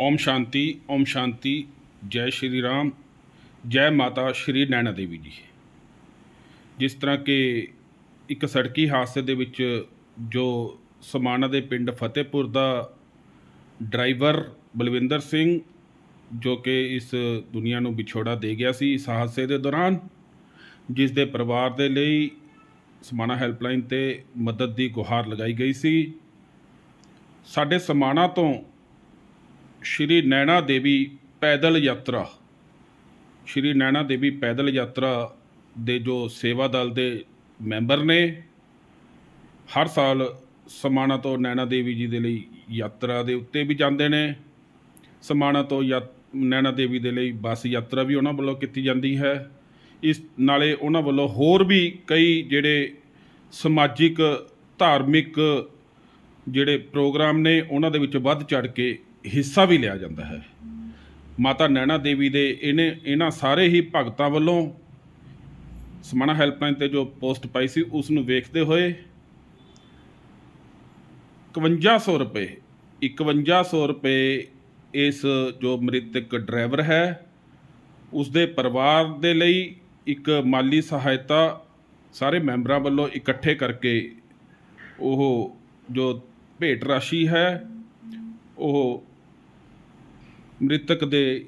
ਓਮ ਸ਼ਾਂਤੀ ਓਮ ਸ਼ਾਂਤੀ, ਜੈ ਸ਼੍ਰੀ ਰਾਮ, ਜੈ ਮਾਤਾ ਸ਼੍ਰੀ ਨੈਣਾ ਦੇਵੀ ਜੀ। ਜਿਸ ਤਰ੍ਹਾਂ ਕਿ ਇੱਕ ਸੜਕੀ ਹਾਦਸੇ ਦੇ ਵਿੱਚ ਜੋ ਸਮਾਣਾ ਦੇ ਪਿੰਡ ਫਤਿਹਪੁਰ ਦਾ ਡਰਾਈਵਰ ਬਲਵਿੰਦਰ ਸਿੰਘ, ਜੋ ਕਿ ਇਸ ਦੁਨੀਆ ਨੂੰ ਵਿਛੋੜਾ ਦੇ ਗਿਆ ਸੀ ਇਸ ਹਾਦਸੇ ਦੇ ਦੌਰਾਨ, ਜਿਸ ਦੇ ਪਰਿਵਾਰ ਦੇ ਲਈ ਸਮਾਣਾ ਹੈਲਪਲਾਈਨ ਤੇ ਮਦਦ ਦੀ ਗੁਹਾਰ ਲਗਾਈ ਗਈ ਸੀ। ਸਾਡੇ ਸਮਾਣਾ ਤੋਂ ਸ਼੍ਰੀ ਨੈਣਾ ਦੇਵੀ ਪੈਦਲ ਯਾਤਰਾ। ਸ਼੍ਰੀ ਨੈਣਾ ਦੇਵੀ ਪੈਦਲ ਯਾਤਰਾ ਦੇ ਜੋ ਸੇਵਾ ਦਲ ਦੇ ਮੈਂਬਰ ਨੇ, ਹਰ ਸਾਲ ਸਮਾਣਾ ਤੋਂ ਨੈਣਾ ਦੇਵੀ ਜੀ ਦੇ ਲਈ ਯਾਤਰਾ ਦੇ ਉੱਤੇ ਵੀ ਜਾਂਦੇ ਨੇ। ਸਮਾਣਾ ਤੋਂ ਯਾ, ਨੈਣਾ ਦੇਵੀ ਦੇ ਲਈ ਬੱਸ ਯਾਤਰਾ ਵੀ ਉਹਨਾਂ ਵੱਲੋਂ ਕੀਤੀ ਜਾਂਦੀ ਹੈ। ਇਸ ਨਾਲੇ ਉਹਨਾਂ ਵੱਲੋਂ ਹੋਰ ਵੀ ਕਈ ਜਿਹੜੇ ਸਮਾਜਿਕ, ਧਾਰਮਿਕ ਜਿਹੜੇ ਪ੍ਰੋਗਰਾਮ ਨੇ, ਉਹਨਾਂ ਦੇ ਵਿੱਚ ਵੱਧ ਚੜ ਕੇ ਹਿੱਸਾ ਵੀ ਲਿਆ ਜਾਂਦਾ ਹੈ। ਮਾਤਾ ਨੈਣਾ ਦੇਵੀ ਦੇ ਇਹਨੇ ਇਹਨਾਂ ਸਾਰੇ ਹੀ ਭਗਤਾਂ ਵੱਲੋਂ ਸਮਾਣਾ ਹੈਲਪਲਾਈਨ ਤੇ ਜੋ ਪੋਸਟ ਪਾਈ ਸੀ, ਉਸ ਨੂੰ ਵੇਖਦੇ ਹੋਏ 5100 ਰੁਪਏ 5100 ਰੁਪਏ ਇਸ ਜੋ ਮ੍ਰਿਤਕ ਡਰਾਈਵਰ ਹੈ ਉਸ ਦੇ ਪਰਿਵਾਰ ਦੇ ਲਈ ਇੱਕ ਮਾਲੀ ਸਹਾਇਤਾ ਸਾਰੇ ਮੈਂਬਰਾਂ ਵੱਲੋਂ ਇਕੱਠੇ ਕਰਕੇ ਉਹ ਜੋ ਭੇਟ ਰਾਸ਼ੀ ਹੈ, ਉਹ ਮ੍ਰਿਤਕ ਦੇ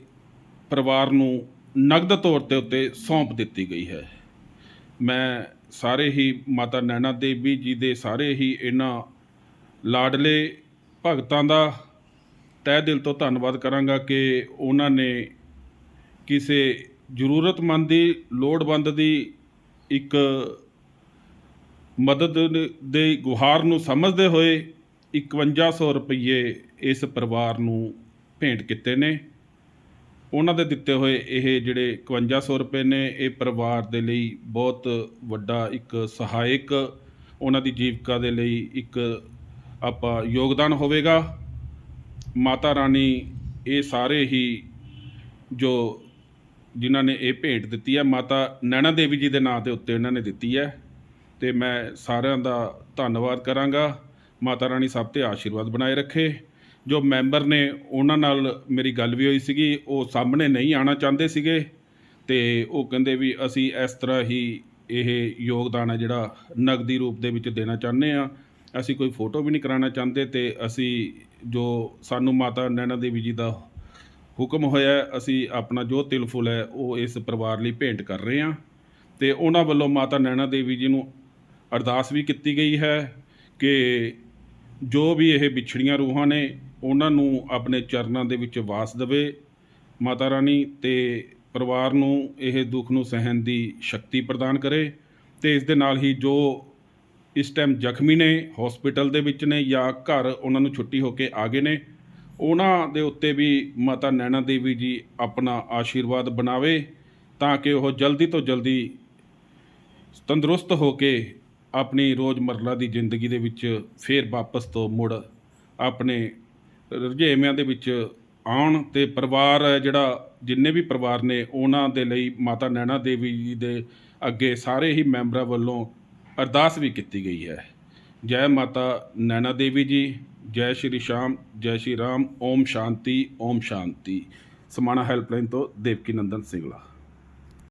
ਪਰਿਵਾਰ ਨੂੰ ਨਗਦ ਤੌਰ ਤੇ ਉੱਤੇ ਸੌਂਪ ਦਿੱਤੀ ਗਈ ਹੈ। ਮੈਂ ਸਾਰੇ ਹੀ ਮਾਤਾ ਨੈਣਾ ਦੇਵੀ ਜੀ ਦੇ ਸਾਰੇ ਹੀ ਇਹਨਾਂ ਲਾਡਲੇ ਭਗਤਾਂ ਦਾ ਤਹਿ ਦਿਲ ਤੋਂ ਧੰਨਵਾਦ ਕਰਾਂਗਾ ਕਿ ਉਹਨਾਂ ਨੇ ਕਿਸੇ ਜ਼ਰੂਰਤਮੰਦ ਦੀ, ਲੋੜਵੰਦ ਦੀ ਇੱਕ ਮਦਦ ਦੇ ਗੁਹਾਰ ਨੂੰ ਸਮਝਦੇ ਹੋਏ 5100 ਰੁਪਏ ਇਸ ਪਰਿਵਾਰ ਨੂੰ ਭੇਂਟ ਕੀਤੇ ਨੇ। ਉਹਨਾਂ ਦੇ ਦਿੱਤੇ ਹੋਏ ਇਹ ਜਿਹੜੇ 5100 ਰੁਪਏ ਨੇ, ਇਹ ਪਰਿਵਾਰ ਦੇ ਲਈ ਬਹੁਤ ਵੱਡਾ ਇੱਕ ਸਹਾਇਕ, ਉਹਨਾਂ ਦੀ ਜੀਵਿਕਾ ਦੇ ਲਈ ਇੱਕ ਆਪਾਂ ਯੋਗਦਾਨ ਹੋਵੇਗਾ। ਮਾਤਾ ਰਾਣੀ ਇਹ ਸਾਰੇ ਹੀ ਜੋ ਜਿਨ੍ਹਾਂ ਨੇ ਇਹ ਭੇਂਟ ਦਿੱਤੀ ਹੈ, ਮਾਤਾ ਨੈਣਾ ਦੇਵੀ ਜੀ ਦੇ ਨਾਂ ਦੇ ਉੱਤੇ ਉਹਨਾਂ ਨੇ ਦਿੱਤੀ ਹੈ। ਤੇ ਮੈਂ ਸਾਰਿਆਂ ਦਾ ਧੰਨਵਾਦ ਕਰਾਂਗਾ। ਮਾਤਾ ਰਾਣੀ ਸਭ ਤੇ ਆਸ਼ੀਰਵਾਦ ਬਣਾਏ ਰੱਖੇ। ਜੋ ਮੈਂਬਰ ਨੇ ਉਹਨਾਂ ਨਾਲ ਮੇਰੀ ਗੱਲ ਵੀ ਹੋਈ ਸੀਗੀ, ਉਹ ਸਾਹਮਣੇ ਨਹੀਂ ਆਣਾ ਚਾਹੁੰਦੇ ਸੀਗੇ ਤੇ ਉਹ ਕਹਿੰਦੇ ਵੀ ਅਸੀਂ ਇਸ ਤਰ੍ਹਾਂ ਹੀ ਇਹ ਯੋਗਦਾਨ ਹੈ ਜਿਹੜਾ ਨਗਦੀ ਰੂਪ ਦੇ ਵਿੱਚ ਦੇਣਾ ਚਾਹੁੰਦੇ ਆ ਅਸੀਂ ਕੋਈ ਫੋਟੋ ਵੀ ਨਹੀਂ ਕਰਾਉਣਾ ਚਾਹੁੰਦੇ ਤੇ ਅਸੀਂ ਜੋ ਸਾਨੂੰ ਮਾਤਾ ਨੈਣਾ ਦੇਵੀ ਜੀ ਦਾ ਹੁਕਮ ਹੋਇਆ ਅਸੀਂ ਆਪਣਾ ਜੋ ਤਿਲ ਫੁੱਲ ਹੈ, ਉਹ ਇਸ ਪਰਿਵਾਰ ਲਈ ਭੇਂਟ ਕਰ ਰਹੇ ਹਾਂ ਤੇ ਉਹਨਾਂ ਵੱਲੋਂ ਮਾਤਾ ਨੈਣਾ ਦੇਵੀ ਜੀ ਨੂੰ ਅਰਦਾਸ ਵੀ ਕੀਤੀ ਗਈ ਹੈ ਕਿ ਜੋ ਵੀ ਇਹ ਵਿਛੜੀਆਂ ਰੂਹਾਂ ਨੇ ਉਹਨਾਂ ਨੂੰ ਆਪਣੇ ਚਰਨਾਂ ਦੇ ਵਿੱਚ ਵਾਸ ਦੇਵੇ, ਮਾਤਾ ਰਾਣੀ ਤੇ ਪਰਿਵਾਰ ਨੂੰ ਇਹ ਦੁੱਖ ਨੂੰ ਸਹਿਣ ਦੀ ਸ਼ਕਤੀ ਪ੍ਰਦਾਨ ਕਰੇ ਤੇ ਇਸ ਦੇ ਨਾਲ ਹੀ ਜੋ ਇਸ ਟਾਈਮ ਜ਼ਖਮੀ ਨੇ ਹਸਪੀਟਲ ਦੇ ਵਿੱਚ ਨੇ ਜਾਂ ਘਰ ਉਹਨਾਂ ਨੂੰ ਛੁੱਟੀ ਹੋ ਕੇ ਆ ਗਏ ਨੇ, ਉਹਨਾਂ ਦੇ ਉੱਤੇ ਵੀ ਮਾਤਾ ਨੈਣਾ ਦੇਵੀ ਜੀ ਆਪਣਾ ਆਸ਼ੀਰਵਾਦ ਬਣਾਵੇ ਤਾਂ ਕਿ ਉਹ ਜਲਦੀ ਤੋਂ ਜਲਦੀ ਤੰਦਰੁਸਤ ਹੋ ਕੇ ਆਪਣੀ ਰੋਜ਼ਮਰਰਾ ਦੀ ਜ਼ਿੰਦਗੀ ਦੇ ਵਿੱਚ ਫੇਰ ਵਾਪਸ ਤੋਂ ਮੁੜ ਆਪਣੇ ਰੁਝੇਵਿਆਂ ਦੇ ਵਿੱਚ ਆਉਣ ਤੇ ਪਰਿਵਾਰ ਹੈ ਜਿਹੜਾ, ਜਿੰਨੇ ਵੀ ਪਰਿਵਾਰ ਨੇ, ਉਹਨਾਂ ਦੇ ਲਈ ਮਾਤਾ ਨੈਣਾ ਦੇਵੀ ਜੀ ਦੇ ਅੱਗੇ ਸਾਰੇ ਹੀ ਮੈਂਬਰਾਂ ਵੱਲੋਂ ਅਰਦਾਸ ਵੀ ਕੀਤੀ ਗਈ ਹੈ। ਜੈ ਮਾਤਾ ਨੈਣਾ ਦੇਵੀ ਜੀ, ਜੈ ਸ਼੍ਰੀ ਸ਼ਾਮ, ਜੈ ਸ਼੍ਰੀ ਰਾਮ, ਓਮ ਸ਼ਾਂਤੀ ਓਮ ਸ਼ਾਂਤੀ। ਸਮਾਣਾ ਹੈਲਪਲਾਈਨ ਤੋਂ ਦੇਵਕੀ ਨੰਦਨ ਸਿੰਗਲਾ।